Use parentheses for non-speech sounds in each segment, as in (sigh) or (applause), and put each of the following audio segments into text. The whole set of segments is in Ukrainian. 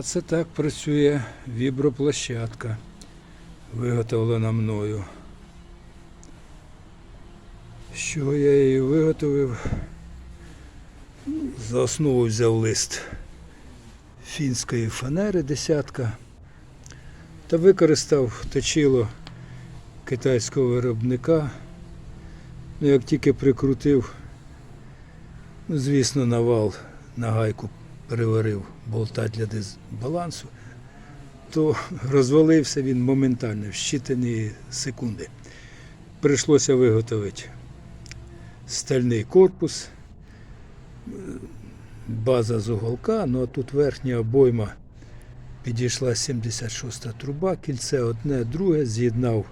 Оце так працює віброплощадка, виготовлена мною. З чого я її виготовив? За основу взяв лист фінської фанери десятка та використав точило китайського виробника. Ну, як тільки прикрутив, ну, звісно, на вал на гайку переварив болта для дисбалансу, то (laughs) розвалився він моментально, в щитані секунди. Прийшлося виготовити стальний корпус, база з уголка, ну а тут верхня обойма підійшла 76 та труба, кільце одне, друге, з'єднав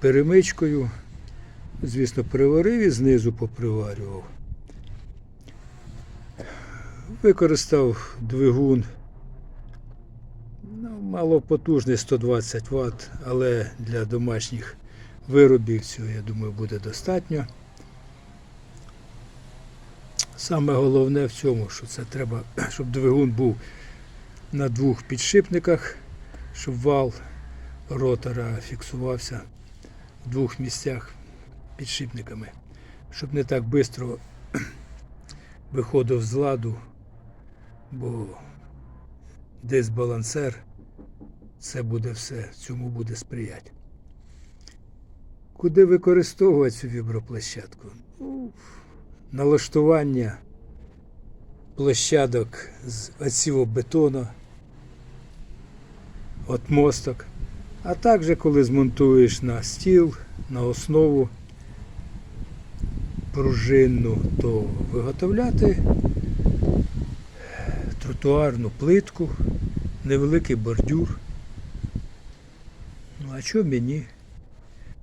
перемичкою. Звісно, приварив і знизу поприварював. Використав двигун. Ну, малопотужний 120 Вт, але для домашніх виробів цього, я думаю, буде достатньо. Саме головне в цьому, що це треба, (clears throat) щоб двигун був на двох підшипниках, щоб вал ротора фіксувався в двох місцях підшипниками, щоб не так швидко (clears throat) виходив з ладу, бо дисбалансер це буде все, цьому буде сприяти. Куди використовувати цю віброплощадку? Ну, налаштування площадок з оцього бетону, от мосток. А також коли змонтуєш на стіл, на основу пружинну, то виготовляти тротуарну плитку, невеликий бордюр. Ну а що мені?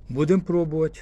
Будемо пробувати.